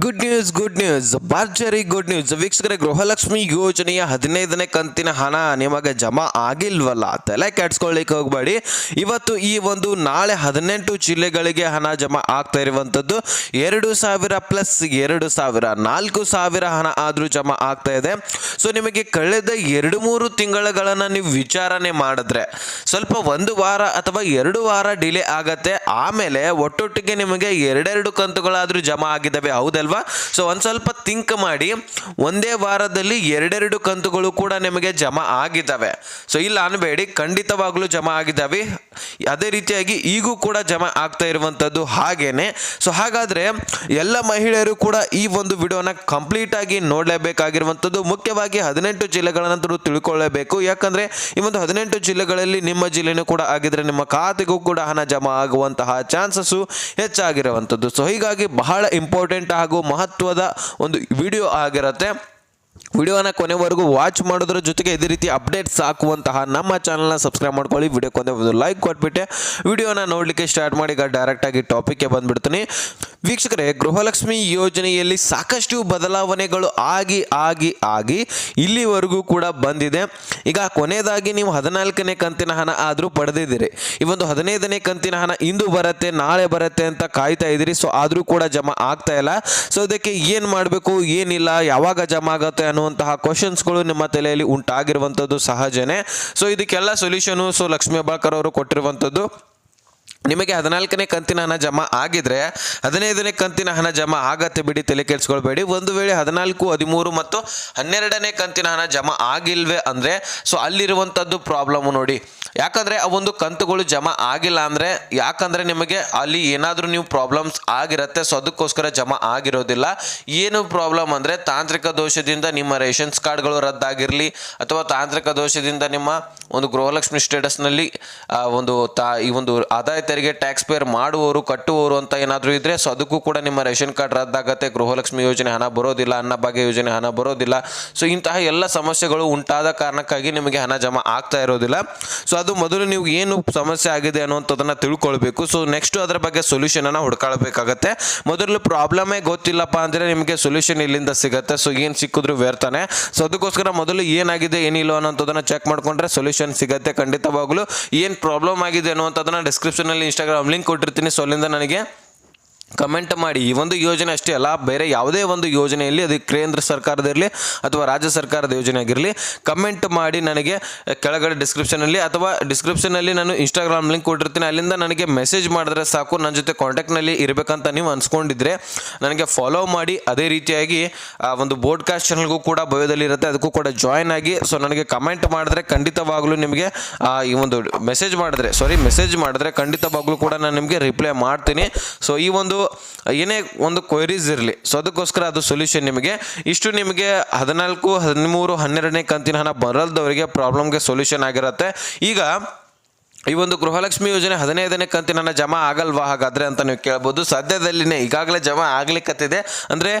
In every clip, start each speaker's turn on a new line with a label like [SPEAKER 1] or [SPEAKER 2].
[SPEAKER 1] Good news good news ಭರ್ಜರಿ good news ವೀಕ್ಷಕರೇ, ಗೃಹಲಕ್ಷ್ಮಿ ಯೋಜನೆಯ ಹದಿನೈದನೇ ಕಂತಿನ ಹಣ ನಿಮಗೆ ಜಮಾ ಆಗಿಲ್ವಲ್ಲ? ತಲೆ ಕೆಡ್ಸ್ಕೊಳ್ಳಿಕ್ಕೆ ಹೋಗಬೇಡಿ. ಇವತ್ತು ಈ ಒಂದು ನಾಳೆ ಹದಿನೆಂಟು ಜಿಲ್ಲೆಗಳಿಗೆ ಹಣ ಜಮಾ ಆಗ್ತಾ ಇರುವಂಥದ್ದು. ಎರಡು ಸಾವಿರ ಪ್ಲಸ್ ಎರಡು ಸಾವಿರ, ನಾಲ್ಕು ಸಾವಿರ ಹಣ ಆದರೂ ಜಮಾ ಆಗ್ತಾ ಇದೆ. ಸೊ ನಿಮಗೆ ಕಳೆದ ಎರಡು ಮೂರು ತಿಂಗಳುಗಳನ್ನು ನೀವು ವಿಚಾರಣೆ ಮಾಡಿದ್ರೆ ಸ್ವಲ್ಪ ಒಂದು ವಾರ ಅಥವಾ ಎರಡು ವಾರ ಡಿಲೇ ಆಗತ್ತೆ. ಆಮೇಲೆ ಒಟ್ಟೊಟ್ಟಿಗೆ ನಿಮಗೆ ಎರಡೆರಡು ಕಂತುಗಳಾದರೂ ಜಮಾ ಆಗಿದ್ದಾವೆ. ಹೌದಲ್ವಾ ಸೊ ಒಂದು ಸ್ವಲ್ಪ ಥಿಂಕ್ ಮಾಡಿ. ಒಂದೇ ವಾರದಲ್ಲಿ ಎರಡೆರಡು ಕಂತುಗಳು ಕೂಡ ನಿಮಗೆ ಜಮಾ ಆಗಿದ್ದಾವೆ. ಸೊ ಇಲ್ಲ ಅನ್ಬೇಡಿ, ಖಂಡಿತವಾಗ್ಲೂ ಜಮಾ ಆಗಿದ್ದಾವೆ. ಅದೇ ರೀತಿಯಾಗಿ ಈಗೂ ಕೂಡ ಜಮಾ ಆಗ್ತಾ ಇರುವಂಥದ್ದು ಹಾಗೇನೆ. ಸೊ ಹಾಗಾದರೆ ಎಲ್ಲ ಮಹಿಳೆಯರು ಕೂಡ ಈ ಒಂದು ವಿಡಿಯೋನ ಕಂಪ್ಲೀಟ್ ಆಗಿ ನೋಡಲೇಬೇಕಾಗಿರುವಂಥದ್ದು ಮುಖ್ಯವಾಗಿ ಹದಿನೆಂಟು ಜಿಲ್ಲೆಗಳನ್ನಂತರೂ ತಿಳ್ಕೊಳ್ಳಬೇಕು. ಯಾಕಂದರೆ ಈ ಒಂದು ಹದಿನೆಂಟು ಜಿಲ್ಲೆಗಳಲ್ಲಿ ನಿಮ್ಮ ಜಿಲ್ಲೆನೂ ಕೂಡ ಆಗಿದ್ರೆ ನಿಮ್ಮ ಖಾತೆಗೂ ಕೂಡ ಹಣ ಜಮಾ ಆಗುವಂತಹ ಚಾನ್ಸಸ್ಸು ಹೆಚ್ಚಾಗಿರುವಂಥದ್ದು ಸೊ ಹೀಗಾಗಿ ಬಹಳ ಇಂಪಾರ್ಟೆಂಟ್ ಹಾಗೂ ಮಹತ್ವದ ಒಂದು ವಿಡಿಯೋ ಆಗಿರುತ್ತೆ. ವಿಡಿಯೋನ ಕೊನೆವರೆಗೂ ವಾಚ್ ಮಾಡೋದ್ರ ಜೊತೆಗೆ ಇದೇ ರೀತಿ ಅಪ್ಡೇಟ್ಸ್ ಹಾಕುವಂತಹ ನಮ್ಮ ಚಾನಲ್ನ ಸಬ್ಸ್ಕ್ರೈಬ್ ಮಾಡ್ಕೊಳ್ಳಿ. ವಿಡಿಯೋ ಒಂದು ಲೈಕ್ ಕೊಟ್ಬಿಟ್ಟೆ. ವಿಡಿಯೋನ ನೋಡಲಿಕ್ಕೆ ಸ್ಟಾರ್ಟ್ ಮಾಡಿ, ಈಗ ಡೈರೆಕ್ಟಾಗಿ ಟಾಪಿಕ್ಗೆ ಬಂದ್ಬಿಡ್ತೀನಿ. ವೀಕ್ಷಕರೇ, ಗೃಹಲಕ್ಷ್ಮಿ ಯೋಜನೆಯಲ್ಲಿ ಸಾಕಷ್ಟು ಬದಲಾವಣೆಗಳು ಆಗಿ ಆಗಿ ಆಗಿ ಇಲ್ಲಿವರೆಗೂ ಕೂಡ ಬಂದಿದೆ. ಈಗ ಕೊನೆಯದಾಗಿ ನೀವು ಹದಿನಾಲ್ಕನೇ ಕಂತಿನ ಹಣ ಆದರೂ ಪಡೆದಿದ್ದೀರಿ. ಈ ಒಂದು ಹದಿನೈದನೇ ಕಂತಿನ ಹಣ ಇಂದು ಬರುತ್ತೆ, ನಾಳೆ ಬರುತ್ತೆ ಅಂತ ಕಾಯ್ತಾ ಇದ್ದೀರಿ. ಸೊ ಆದರೂ ಕೂಡ ಜಮಾ ಆಗ್ತಾ ಇಲ್ಲ. ಸೊ ಅದಕ್ಕೆ ಏನು ಮಾಡಬೇಕು, ಏನಿಲ್ಲ, ಯಾವಾಗ ಜಮಾ ಆಗುತ್ತೆ ಅನ್ನುವಂತಹ ಕ್ವಶನ್ಸ್ಗಳು ನಿಮ್ಮ ತಲೆಯಲ್ಲಿ ಉಂಟಾಗಿರುವಂಥದ್ದು ಸಹಜನೇ. ಸೊ ಇದಕ್ಕೆಲ್ಲ ಸೊಲ್ಯೂಷನು ಸೊ ಲಕ್ಷ್ಮೀ ಹೆಬ್ಬಾಳ್ಕರ್ ಅವರು ಕೊಟ್ಟಿರುವಂಥದ್ದು. ನಿಮಗೆ ಹದಿನಾಲ್ಕನೇ ಕಂತಿನ ಹಣ ಜಮಾ ಆಗಿದ್ರೆ, ಹದಿನೈದನೇ ಕಂತಿನ ಹಣ ಜಮಾ ಆಗತ್ತೆ ಬಿಡಿ, ತಲೆ ಕೆಡಿಸ್ಕೊಳ್ಬೇಡಿ. ಒಂದು ವೇಳೆ ಹದಿನಾಲ್ಕು, ಹದಿಮೂರು ಮತ್ತು ಹನ್ನೆರಡನೇ ಕಂತಿನ ಹಣ ಜಮಾ ಆಗಿಲ್ವೇ ಅಂದರೆ, ಸೊ ಅಲ್ಲಿರುವಂಥದ್ದು ಪ್ರಾಬ್ಲಮ್ ನೋಡಿ. ಯಾಕಂದರೆ ಆ ಒಂದು ಕಂತುಗಳು ಜಮಾ ಆಗಿಲ್ಲ ಅಂದರೆ, ಯಾಕಂದರೆ ನಿಮಗೆ ಅಲ್ಲಿ ಏನಾದರೂ ನೀವು ಪ್ರಾಬ್ಲಮ್ಸ್ ಆಗಿರುತ್ತೆ, ಸೊ ಅದಕ್ಕೋಸ್ಕರ ಜಮಾ ಆಗಿರೋದಿಲ್ಲ. ಏನು ಪ್ರಾಬ್ಲಮ್ ಅಂದರೆ, ತಾಂತ್ರಿಕ ದೋಷದಿಂದ ನಿಮ್ಮ ರೇಷನ್ಸ್ ಕಾರ್ಡ್ಗಳು ರದ್ದಾಗಿರಲಿ, ಅಥವಾ ತಾಂತ್ರಿಕ ದೋಷದಿಂದ ನಿಮ್ಮ ಒಂದು ಗೃಹಲಕ್ಷ್ಮಿ ಸ್ಟೇಟಸ್ನಲ್ಲಿ ಒಂದು ತಾ, ಈ ಒಂದು ಆದಾಯ ತೆರಿಗೆ ಟ್ಯಾಕ್ಸ್ ಪೇರ್ ಮಾಡುವವರು, ಕಟ್ಟುವವರು ಅಂತ ಏನಾದರೂ ಇದ್ದರೆ ಸೊ ಅದಕ್ಕೂ ಕೂಡ ನಿಮ್ಮ ರೇಷನ್ ಕಾರ್ಡ್ ರದ್ದಾಗತ್ತೆ. ಗೃಹಲಕ್ಷ್ಮಿ ಯೋಜನೆ ಹಣ ಬರೋದಿಲ್ಲ ಅನ್ನಭಾಗ್ಯ ಯೋಜನೆ ಹಣ ಬರೋದಿಲ್ಲ. ಸೊ ಇಂತಹ ಎಲ್ಲ ಸಮಸ್ಯೆಗಳು ಉಂಟಾದ ಕಾರಣಕ್ಕಾಗಿ ನಿಮಗೆ ಹಣ ಜಮಾ ಆಗ್ತಾ ಇರೋದಿಲ್ಲ. ಸೊ ಅದು ಮೊದಲು ನೀವು ಏನು ಸಮಸ್ಯೆ ಆಗಿದೆ ಅನ್ನುವಂಥದ್ದನ್ನು ತಿಳ್ಕೊಳ್ಬೇಕು. ಸೊ ನೆಕ್ಸ್ಟ್ ಅದರ ಬಗ್ಗೆ ಸೊಲ್ಯೂಷನನ್ನು ಹುಡ್ಕೊಳ್ಬೇಕಾಗತ್ತೆ. ಮೊದಲು ಪ್ರಾಬ್ಲಮೇ ಗೊತ್ತಿಲ್ಲಪ್ಪ ಅಂದರೆ ನಿಮಗೆ ಸೊಲ್ಯೂಷನ್ ಇಲ್ಲಿಂದ ಸಿಗುತ್ತೆ. ಸೊ ಏನು ಸಿಕ್ಕಿದ್ರು ವ್ಯರ್ಥನೆ ಸೊ ಅದಕ್ಕೋಸ್ಕರ ಮೊದಲು ಏನಾಗಿದೆ, ಏನಿಲ್ಲ ಅನ್ನೋಂಥದ್ದನ್ನು ಚೆಕ್ ಮಾಡ್ಕೊಂಡ್ರೆ ಸೊಲ್ಯೂಷನ್ ಸಿಗುತ್ತೆ ಖಂಡಿತವಾಗ್ಲೂ. ಏನು ಪ್ರಾಬ್ಲಮ್ ಆಗಿದೆ ಅನ್ನುವಂಥದ್ದನ್ನು ಡಿಸ್ಕ್ರಿಪ್ಷನಲ್ಲಿ ಇನ್ಸ್ಟಾಗ್ರಾಮ್ ಲಿಂಕ್ ಕೊಟ್ಟಿರ್ತೀನಿ. ಸೊ ಅಲ್ಲಿಂದ ನನಗೆ ಕಮೆಂಟ್ ಮಾಡಿ, ಈ ಒಂದು ಯೋಜನೆ ಅಷ್ಟೇ ಅಲ್ಲ, ಬೇರೆ ಯಾವುದೇ ಒಂದು ಯೋಜನೆಯಲ್ಲಿ ಅದು ಕೇಂದ್ರ ಸರ್ಕಾರದಿರಲಿ ಅಥವಾ ರಾಜ್ಯ ಸರ್ಕಾರದ ಯೋಜನೆ ಆಗಿರಲಿ ಕಮೆಂಟ್ ಮಾಡಿ ನನಗೆ ಕೆಳಗಡೆ ಡಿಸ್ಕ್ರಿಪ್ಷನಲ್ಲಿ ಅಥವಾ ಡಿಸ್ಕ್ರಿಪ್ಷನಲ್ಲಿ ನಾನು ಇನ್ಸ್ಟಾಗ್ರಾಮ್ ಲಿಂಕ್ ಕೊಟ್ಟಿರ್ತೀನಿ, ಅಲ್ಲಿಂದ ನನಗೆ ಮೆಸೇಜ್ ಮಾಡಿದ್ರೆ ಸಾಕು, ನನ್ನ ಜೊತೆ ಕಾಂಟ್ಯಾಕ್ಟ್ನಲ್ಲಿ ಇರಬೇಕಂತ ನೀವು ಅನ್ಸ್ಕೊಂಡಿದ್ರೆ, ನನಗೆ ಫಾಲೋ ಮಾಡಿ, ಅದೇ ರೀತಿಯಾಗಿ, ಆ, ಒಂದು ಬೋಡ್ಕಾಸ್ಟ್ ಚಾನಲ್ಗೂ ಕೂಡ ಬಯೋದಲ್ಲಿ ಇರುತ್ತೆ, ಅದಕ್ಕೂ ಕೂಡ ಜಾಯ್ನ್ ಆಗಿ ಸೊ ನನಗೆ ಕಮೆಂಟ್ ಮಾಡಿದ್ರೆ ಖಂಡಿತವಾಗಲೂ ನಿಮಗೆ ಈ ಒಂದು ಮೆಸೇಜ್ ಮಾಡಿದ್ರೆ ಸಾರಿ ಮೆಸೇಜ್ ಮಾಡಿದ್ರೆ ಖಂಡಿತವಾಗ್ಲೂ ಕೂಡ ನಾನು ನಿಮಗೆ ರಿಪ್ಲೈ ಮಾಡ್ತೀನಿ. ಸೊ ಈ ಒಂದು ಏನೇ ಒಂದು ಕ್ವೈರೀಸ್ ಇರಲಿ. ಸೊ ಅದಕ್ಕೋಸ್ಕರ ಅದು ಸೊಲ್ಯೂಷನ್ ನಿಮಗೆ. ಇಷ್ಟು ನಿಮಗೆ ಹದಿನಾಲ್ಕು, ಹದಿಮೂರು, ಹನ್ನೆರಡನೇ ಕಂತಿನ ಹಣ ಬರಲ್ದವರಿಗೆ ಪ್ರಾಬ್ಲಮ್ಗೆ ಸೊಲ್ಯೂಷನ್ ಆಗಿರುತ್ತೆ. ಈಗ ಈ ಒಂದು ಗೃಹಲಕ್ಷ್ಮಿ ಯೋಜನೆ ಹದಿನೈದನೇ ಕಂತಿನ ಹಣ ಜಮಾ ಆಗಲ್ವಾ ಹಾಗಾದ್ರೆ ಅಂತ ನೀವು ಕೇಳ್ಬೋದು. ಸದ್ಯದಲ್ಲಿನೇ ಈಗಾಗಲೇ ಜಮಾ ಆಗ್ಲಿಕ್ಕತ್ತಿದೆ ಅಂದರೆ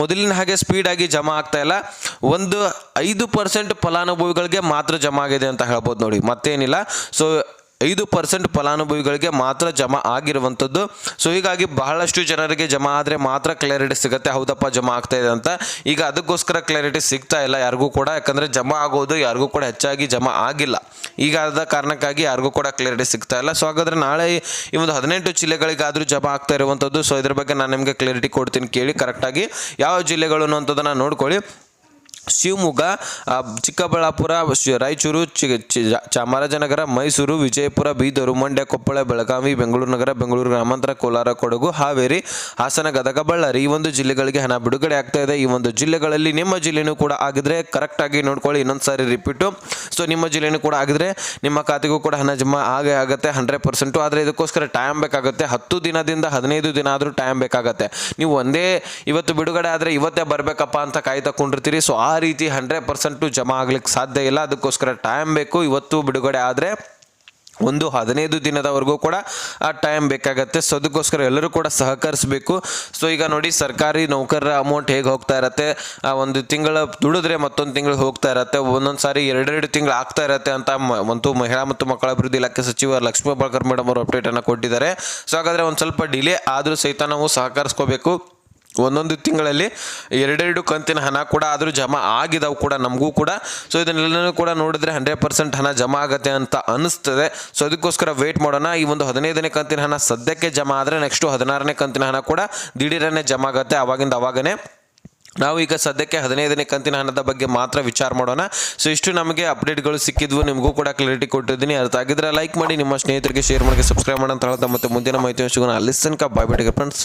[SPEAKER 1] ಮೊದಲಿನ ಹಾಗೆ ಸ್ಪೀಡಾಗಿ ಜಮಾ ಆಗ್ತಾ ಇಲ್ಲ. ಒಂದು ಐದು ಪರ್ಸೆಂಟ್ ಫಲಾನುಭವಿಗಳಿಗೆ ಮಾತ್ರ ಜಮಾ ಆಗಿದೆ ಅಂತ ಹೇಳ್ಬೋದು ನೋಡಿ. ಮತ್ತೇನಿಲ್ಲ. ಸೊ ಐದು ಪರ್ಸೆಂಟ್ ಫಲಾನುಭವಿಗಳಿಗೆ ಮಾತ್ರ ಜಮಾ ಆಗಿರುವಂಥದ್ದು. ಸೊ ಹೀಗಾಗಿ ಬಹಳಷ್ಟು ಜನರಿಗೆ ಜಮಾ ಆದರೆ ಮಾತ್ರ ಕ್ಲಾರಿಟಿ ಸಿಗುತ್ತೆ. ಹೌದಪ್ಪ, ಜಮಾ ಆಗ್ತಾ ಇದೆ ಅಂತ. ಈಗ ಅದಕ್ಕೋಸ್ಕರ ಕ್ಲಾರಿಟಿ ಸಿಗ್ತಾ ಇಲ್ಲ ಯಾರಿಗೂ ಕೂಡ. ಯಾಕಂದರೆ ಜಮಾ ಆಗೋದು ಯಾರಿಗೂ ಕೂಡ ಹೆಚ್ಚಾಗಿ ಜಮಾ ಆಗಿಲ್ಲ. ಈಗ ಆದ ಕಾರಣಕ್ಕಾಗಿ ಯಾರಿಗೂ ಕೂಡ ಕ್ಲಾರಿಟಿ ಸಿಗ್ತಾ ಇಲ್ಲ. ಸೊ ಹಾಗಾದರೆ ನಾಳೆ ಈ ಒಂದು ಹದಿನೆಂಟು ಜಿಲ್ಲೆಗಳಿಗಾದರೂ ಜಮಾ ಆಗ್ತಾ ಇರುವಂಥದ್ದು. ಸೊ ಇದ್ರ ಬಗ್ಗೆ ನಾನು ನಿಮಗೆ ಕ್ಲಾರಿಟಿ ಕೊಡ್ತೀನಿ ಕೇಳಿ. ಕರೆಕ್ಟಾಗಿ ಯಾವ ಜಿಲ್ಲೆಗಳು ಅನ್ನೋಂಥದ್ದನ್ನು ನೋಡ್ಕೊಳ್ಳಿ. ಶಿವಮೊಗ್ಗ ಚಿಕ್ಕಬಳ್ಳಾಪುರ ರಾಯಚೂರು, ಚಿ, ಚಿ- ಚಾಮರಾಜನಗರ, ಮೈಸೂರು, ವಿಜಯಪುರ, ಬೀದರು ಮಂಡ್ಯ ಕೊಪ್ಪಳ, ಬೆಳಗಾವಿ, ಬೆಂಗಳೂರು ನಗರ, ಬೆಂಗಳೂರು ಗ್ರಾಮಾಂತರ, ಕೋಲಾರ, ಕೊಡಗು, ಹಾವೇರಿ, ಹಾಸನ, ಗದಗ, ಬಳ್ಳಾರಿ ಈ ಒಂದು ಜಿಲ್ಲೆಗಳಿಗೆ ಹಣ ಬಿಡುಗಡೆ ಆಗ್ತಾ ಇದೆ. ಈ ಒಂದು ಜಿಲ್ಲೆಗಳಲ್ಲಿ ನಿಮ್ಮ ಜಿಲ್ಲೆನೂ ಕೂಡ ಆಗಿದ್ರೆ ಕರೆಕ್ಟಾಗಿ ನೋಡ್ಕೊಳ್ಳಿ. ಇನ್ನೊಂದು ಸಾರಿ ರಿಪೀಟು ಸೊ ನಿಮ್ಮ ಜಿಲ್ಲೆನೂ ಕೂಡ ಆಗಿದ್ರೆ ನಿಮ್ಮ ಖಾತೆಗೂ ಕೂಡ ಹಣ ಜಮಾ ಆಗೇ ಆಗುತ್ತೆ ಹಂಡ್ರೆಡ್ ಪರ್ಸೆಂಟು ಆದರೆ ಇದಕ್ಕೋಸ್ಕರ ಟೈಮ್ ಬೇಕಾಗುತ್ತೆ. ಹತ್ತು ದಿನದಿಂದ ಹದಿನೈದು ದಿನ ಆದರೂ ಟೈಮ್ ಬೇಕಾಗುತ್ತೆ. ನೀವು ಒಂದೇ, ಇವತ್ತು ಬಿಡುಗಡೆ ಆದರೆ ಇವತ್ತೇ ಬರಬೇಕಪ್ಪ ಅಂತ ಕಾಯ್ತಾ ಕೊಂಡಿರ್ತೀರಿ. ಸೊ ಆ ರೀತಿ ಹಂಡ್ರೆಡ್ ಪರ್ಸೆಂಟು ಜಮಾ ಆಗ್ಲಿಕ್ಕೆ ಸಾಧ್ಯ ಇಲ್ಲ. ಅದಕ್ಕೋಸ್ಕರ ಟೈಮ್ ಬೇಕು. ಇವತ್ತು ಬಿಡುಗಡೆ ಆದರೆ ಒಂದು ಹದಿನೈದು ದಿನದವರೆಗೂ ಕೂಡ ಆ ಟೈಮ್ ಬೇಕಾಗತ್ತೆ. ಸೊ ಅದಕ್ಕೋಸ್ಕರ ಎಲ್ಲರೂ ಕೂಡ ಸಹಕರಿಸಬೇಕು. ಸೊ ಈಗ ನೋಡಿ ಸರ್ಕಾರಿ ನೌಕರರ ಅಮೌಂಟ್ ಹೇಗೆ ಹೋಗ್ತಾ ಇರತ್ತೆ? ಆ ಒಂದು ತಿಂಗಳ ದುಡಿದ್ರೆ ಮತ್ತೊಂದು ತಿಂಗಳು ಹೋಗ್ತಾ ಇರತ್ತೆ. ಒಂದೊಂದು ಸಾರಿ ಎರಡೆರಡು ತಿಂಗಳು ಆಗ್ತಾ ಇರತ್ತೆ ಅಂತ ಒಂದು ಮಹಿಳಾ ಮತ್ತು ಮಕ್ಕಳ ಅಭಿವೃದ್ಧಿ ಇಲಾಖೆ ಸಚಿವ ಲಕ್ಷ್ಮೀ ಬಾಳ್ಕರ್ ಮೇಡಮ್ ಅವರು ಅಪ್ಡೇಟನ್ನು ಕೊಟ್ಟಿದ್ದಾರೆ. ಸೊ ಹಾಗಾದರೆ ಒಂದು ಸ್ವಲ್ಪ ಡಿಲೇ ಆದರೂ ಸಹಿತ ನಾವು ಸಹಕರಿಸ್ಕೋಬೇಕು. ಒಂದೊಂದು ತಿಂಗಳಲ್ಲಿ ಎರಡೆರಡು ಕಂತಿನ ಹಣ ಕೂಡ ಆದರೂ ಜಮಾ ಆಗಿದಾವೆ ಕೂಡ, ನಮಗೂ ಕೂಡ. ಸೊ ಇದನ್ನೆಲ್ಲನೂ ಕೂಡ ನೋಡಿದ್ರೆ ಹಂಡ್ರೆಡ್ ಪರ್ಸೆಂಟ್ ಹಣ ಜಮಾ ಆಗುತ್ತೆ ಅಂತ ಅನಿಸ್ತದೆ ಸೊ ಅದಕ್ಕೋಸ್ಕರ ವೇಟ್ ಮಾಡೋಣ. ಈ ಒಂದು ಹದಿನೈದನೇ ಕಂತಿನ ಹಣ ಸದ್ಯಕ್ಕೆ ಜಮಾ ಆದರೆ ನೆಕ್ಸ್ಟು ಹದಿನಾರನೇ ಕಂತಿನ ಹಣ ಕೂಡ ದಿಢೀರನೇ ಜಮಾ ಆಗುತ್ತೆ ಅವಾಗಿಂದ ಅವಾಗನೇ. ನಾವು ಈಗ ಸದ್ಯಕ್ಕೆ ಹದಿನೈದನೇ ಕಂತಿನ ಹಣದ ಬಗ್ಗೆ ಮಾತ್ರ ವಿಚಾರ ಮಾಡೋಣ. ಸೊ ಇಷ್ಟು ನಮಗೆ ಅಪ್ಡೇಟ್ಗಳು ಸಿಕ್ಕಿದ್ವು. ನಿಮಗೂ ಕೂಡ ಕ್ಲಾರಿಟಿ ಕೊಟ್ಟಿದ್ದೀನಿ. ಅರ್ಥ ಆಗಿದ್ರೆ ಲೈಕ್ ಮಾಡಿ. ನಿಮ್ಮ ಸ್ನೇಹಿತರಿಗೆ ಶೇರ್ ಮಾಡಿ ಸಬ್ಸ್ಕ್ರೈಬ್ ಮಾಡೋಣ ಮತ್ತೆ ಮುಂದಿನ ಮಾಹಿತಿ ಅಲ್ಲಿ ತನಕ ಬಾಯ್ ಬಿಟ್ಟಿಗೆ ಫ್ರೆಂಡ್ಸ್